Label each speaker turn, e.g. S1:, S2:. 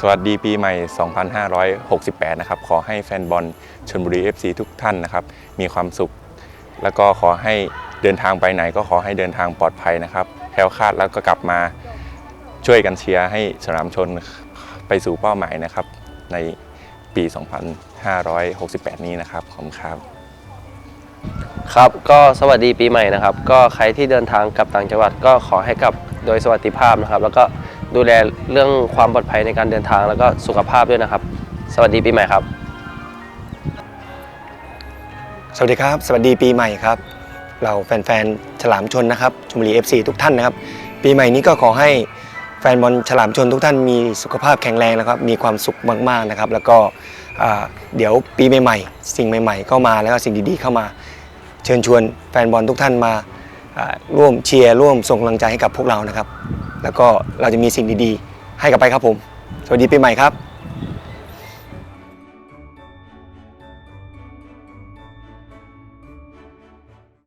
S1: สวัสดีปีใหม่ 2568 นะครับ ขอให้แฟนบอลชนบุรี FC ทุกท่านนะครับ มีความสุข แล้วก็ขอให้เดินทางไปไหนก็ขอให้เดินทางปลอดภัยนะครับแคล้วคลาดแล้วก็กลับมาช่วยกันเชียร์ให้สนามชนไปสู่เป้าหมายนะครับ ในปี 2568 นี้นะครับ ขอบคุณครับ
S2: ครับก็สวัสดีปีใหม่นะครับ ก็ใครที่เดินทางกลับต่างจังหวัดก็ขอให้กลับโดยสวัสดิภาพนะครับ แล้วก็ดูแลเรื่องความปลอดภัยในการเดินทางแล้วก็สุขภาพด้วยนะครับ สวัสดีปีใหม่ครับ
S3: สวัสดีครับ สวัสดีปีใหม่ครับ เราแฟนๆ ฉลามชนนะครับชมบุรี FC ทุกท่านนะครับ ปีใหม่นี้ก็ขอให้แฟนบอลฉลามชนทุกท่านมีสุขภาพแข็งแรงนะครับ มีความสุขมากๆนะครับ แล้วก็อ่าเดี๋ยวปีใหม่ๆ สิ่งใหม่ ๆ เข้ามาแล้วก็สิ่งดีๆเข้ามา เชิญชวนแฟนบอลทุกท่านมาร่วมเชียร์ร่วมส่งกำลังใจให้กับพวกเรานะครับ แล้วก็เราจะมีสิ่งดีๆ ให้กับไปครับผม สวัสดีปีใหม่ครับ